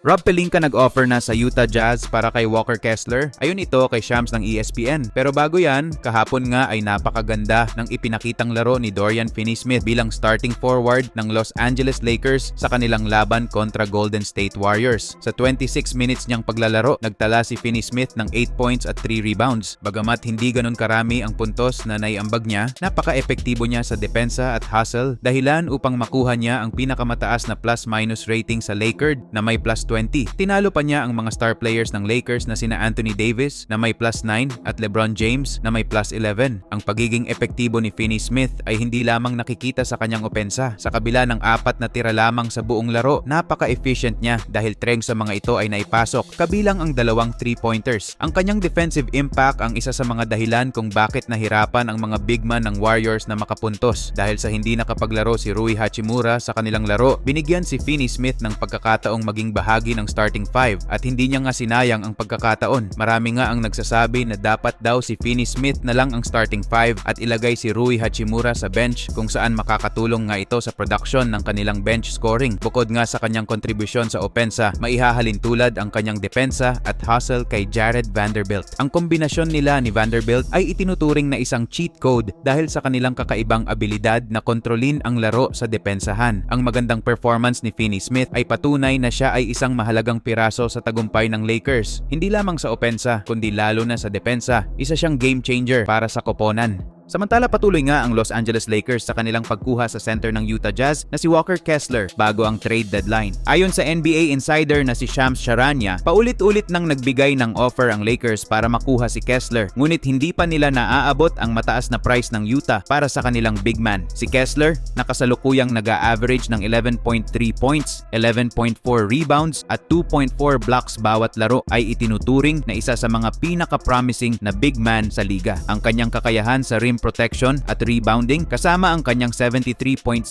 Rob Pelinka nag-offer na sa Utah Jazz para kay Walker Kessler. Ayun ito kay Shams ng ESPN. Pero bago yan, kahapon nga ay napakaganda ng ipinakitang laro ni Dorian Finney-Smith bilang starting forward ng Los Angeles Lakers sa kanilang laban kontra Golden State Warriors. Sa 26 minutes niyang paglalaro, nagtala si Finney-Smith ng 8 points at 3 rebounds. Bagamat hindi ganun karami ang puntos na naiambag niya, napaka-epektibo niya sa depensa at hustle dahilan upang makuha niya ang pinakamataas na plus-minus rating sa Lakers na may plus 20. Tinalo pa niya ang mga star players ng Lakers na sina Anthony Davis na may plus 9 at LeBron James na may plus 11. Ang pagiging epektibo ni Finney-Smith ay hindi lamang nakikita sa kanyang opensa. Sa kabila ng apat na tira lamang sa buong laro, napaka-efficient niya dahil treng sa mga ito ay naipasok, kabilang ang dalawang 3-pointers. Ang kanyang defensive impact ang isa sa mga dahilan kung bakit nahirapan ang mga big man ng Warriors na makapuntos. Dahil sa hindi nakapaglaro si Rui Hachimura sa kanilang laro, binigyan si Finney-Smith ng pagkakataong maging bahagi ng starting five at hindi niya nga sinayang ang pagkakataon. Marami nga ang nagsasabi na dapat daw si Finney-Smith na lang ang starting five at ilagay si Rui Hachimura sa bench kung saan makakatulong nga ito sa production ng kanilang bench scoring. Bukod nga sa kanyang kontribusyon sa opensa, maihahalin tulad ang kanyang depensa at hustle kay Jared Vanderbilt. Ang kombinasyon nila ni Vanderbilt ay itinuturing na isang cheat code dahil sa kanilang kakaibang abilidad na kontrolin ang laro sa depensahan. Ang magandang performance ni Finney-Smith ay patunay na siya ay isang mahalagang piraso sa tagumpay ng Lakers. Hindi lamang sa opensa, kundi lalo na sa depensa. Isa siyang game changer para sa koponan. Samantala patuloy nga ang Los Angeles Lakers sa kanilang pagkuha sa center ng Utah Jazz na si Walker Kessler bago ang trade deadline. Ayon sa NBA insider na si Shams Charania, paulit-ulit nang nagbigay ng offer ang Lakers para makuha si Kessler ngunit hindi pa nila naaabot ang mataas na price ng Utah para sa kanilang big man. Si Kessler nakasalukuyang nag-a-average ng 11.3 points, 11.4 rebounds at 2.4 blocks bawat laro ay itinuturing na isa sa mga pinaka-promising na big man sa liga. Ang kanyang kakayahan sa rim protection at rebounding kasama ang kanyang 73.0%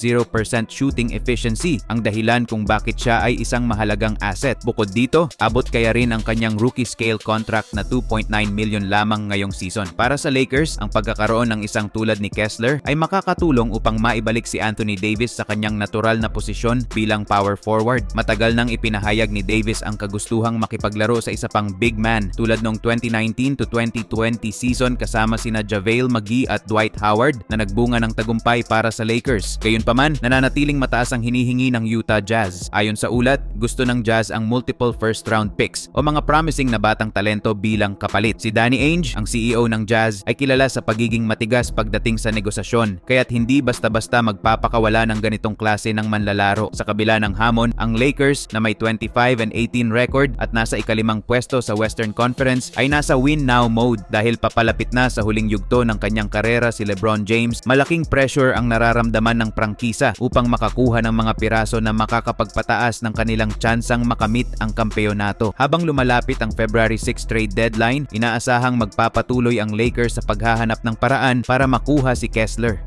shooting efficiency ang dahilan kung bakit siya ay isang mahalagang asset. Bukod dito, abot kaya rin ang kanyang rookie scale contract na 2.9 million lamang ngayong season. Para sa Lakers, ang pagkakaroon ng isang tulad ni Kessler ay makakatulong upang maibalik si Anthony Davis sa kanyang natural na posisyon bilang power forward. Matagal nang ipinahayag ni Davis ang kagustuhang makipaglaro sa isa pang big man tulad noong 2019 to 2020 season kasama sina JaVale McGee at Dwight Howard na nagbunga ng tagumpay para sa Lakers. Gayunpaman, nananatiling mataas ang hinihingi ng Utah Jazz. Ayon sa ulat, gusto ng Jazz ang multiple first round picks o mga promising na batang talento bilang kapalit. Si Danny Ainge, ang CEO ng Jazz, ay kilala sa pagiging matigas pagdating sa negosasyon kaya't hindi basta-basta magpapakawala ng ganitong klase ng manlalaro. Sa kabila ng hamon, ang Lakers na may 25 and 18 record at nasa ikalimang pwesto sa Western Conference ay nasa win now mode dahil papalapit na sa huling yugto ng kanyang karera si LeBron James. Malaking pressure ang nararamdaman ng prangkisa upang makakuha ng mga piraso na makakapagpataas ng kanilang tsansang makamit ang kampeonato. Habang lumalapit ang February 6 trade deadline, inaasahang magpapatuloy ang Lakers sa paghahanap ng paraan para makuha si Kessler.